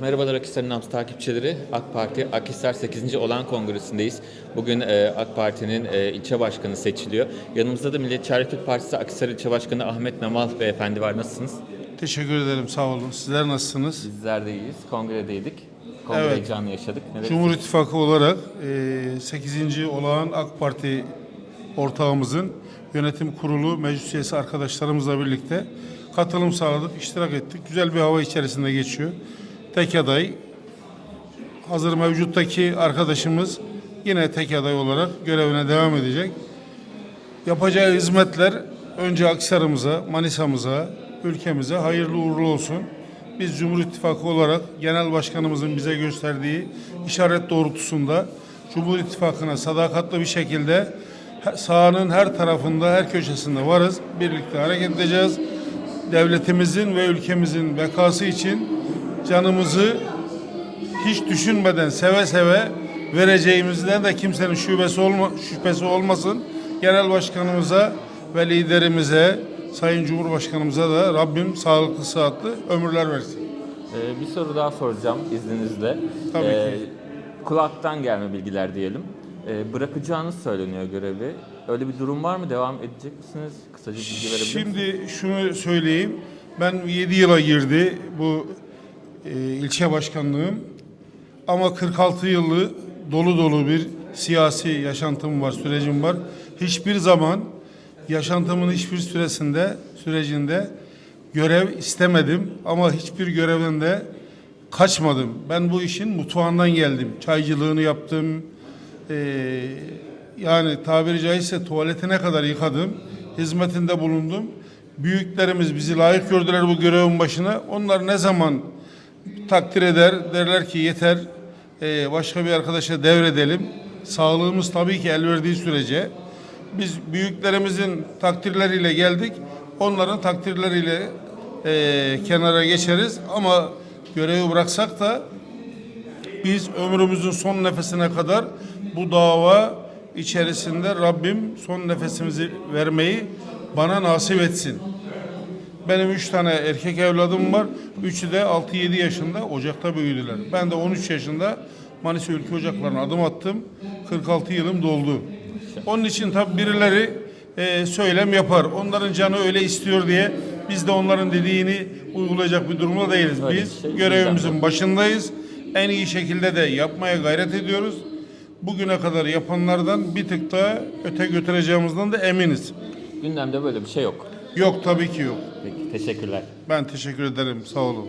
Merhabalar Akhisar'ın Nabzı takipçileri. AK Parti Akhisar 8. olan kongresindeyiz. Bugün e, AK Parti'nin e, ilçe başkanı seçiliyor. Yanımızda da Milliyetçi Hareket Partisi Akhisar İlçe Başkanı Ahmet Namal Beyefendi var. Nasılsınız? Teşekkür ederim sağ olun. Sizler nasılsınız? Bizler de iyiyiz. Kongredeydik. Kongre Evet. heyecanı yaşadık. Neler Cumhur İttifakı olarak e, 8. olağan AK Parti ortağımızın yönetim kurulu meclis üyesi arkadaşlarımızla birlikte katılım sağladık, iştirak ettik. Güzel bir hava içerisinde geçiyor. Tek aday hazır mevcuttaki arkadaşımız yine tek aday olarak görevine devam edecek. Yapacağı hizmetler önce Aksar'ımıza, Manisa'mıza, ülkemize hayırlı uğurlu olsun. Biz Cumhur İttifakı olarak Genel Başkanımızın bize gösterdiği işaret doğrultusunda Cumhur İttifakı'na sadakatli bir şekilde sahanın her tarafında, her köşesinde varız. Birlikte hareket edeceğiz. Devletimizin ve ülkemizin bekası için canımızı hiç düşünmeden seve seve vereceğimizden de kimsenin şubesi olma, şüphesi olmasın. Genel başkanımıza ve liderimize, Sayın Cumhurbaşkanımıza da Rabbim sağlıklı sıhhatli ömürler versin. Ee, bir soru daha soracağım izninizle. Ee, Tabii ki. Kulaktan gelme bilgiler diyelim. Ee, bırakacağınız söyleniyor görevi. Öyle bir durum var mı? Devam edecek misiniz? Kısaca bilgi verebilir misiniz? Şimdi şunu söyleyeyim. Ben 7 yıla girdi bu ilçe başkanlığım. Ama 46 yıllı dolu dolu bir siyasi yaşantım var, sürecim var. Hiçbir zaman yaşantımın hiçbir süresinde, sürecinde görev istemedim ama hiçbir görevden de kaçmadım. Ben bu işin mutfağından geldim. Çaycılığını yaptım. Ee, yani tabiri caizse tuvaletine kadar yıkadım. Hizmetinde bulundum. Büyüklerimiz bizi layık gördüler bu görevin başına. Onlar ne zaman takdir eder. Derler ki yeter e, başka bir arkadaşa devredelim. Sağlığımız tabii ki el verdiği sürece. Biz büyüklerimizin takdirleriyle geldik. Onların takdirleriyle e, kenara geçeriz. Ama görevi bıraksak da biz ömrümüzün son nefesine kadar bu dava içerisinde Rabbim son nefesimizi vermeyi bana nasip etsin. Benim üç tane erkek evladım var. Üçü de 6-7 yaşında ocakta büyüdüler. Ben de 13 yaşında Manisa Ülke Ocakları'na adım attım. 46 yılım doldu. Onun için tabi birileri e, söylem yapar. Onların canı öyle istiyor diye biz de onların dediğini uygulayacak bir durumda değiliz. Biz şey görevimizin başındayız. En iyi şekilde de yapmaya gayret ediyoruz. Bugüne kadar yapanlardan bir tık daha öte götüreceğimizden de eminiz. Gündemde böyle bir şey yok. Yok tabii ki yok. Peki teşekkürler. Ben teşekkür ederim. Sağ olun.